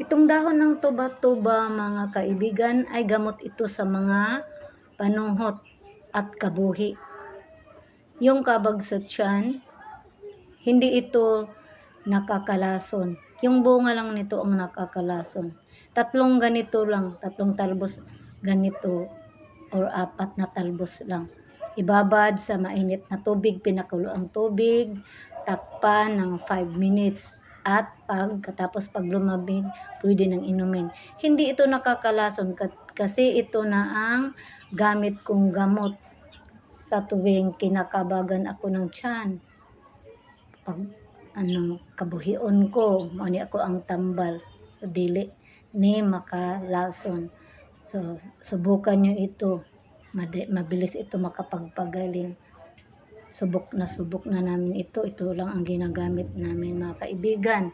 Itong dahon ng tuba-tuba mga kaibigan ay gamot ito sa mga panuhot at kabuhi. Yung kabagsatyan, hindi ito nakakalason. Yung bunga lang nito ang nakakalason. Tatlong ganito lang, tatlong talbos ganito or apat na talbos lang. Ibabad sa mainit na tubig, pinakulo ang tubig, takpan ng 5 minutes at pagkatapos pag lumabig, pwede nang inumin. Hindi ito nakakalason kasi ito na ang gamit kong gamot sa tuwing kinakabagan ako ng tiyan. Pag ano, kabuhion ko, mani ako ang tambal, dili ni makalason. So, subukan nyo ito. Mabilis ito makapagpagaling. Subok na subok na namin ito. Ito lang ang ginagamit namin mga kaibigan.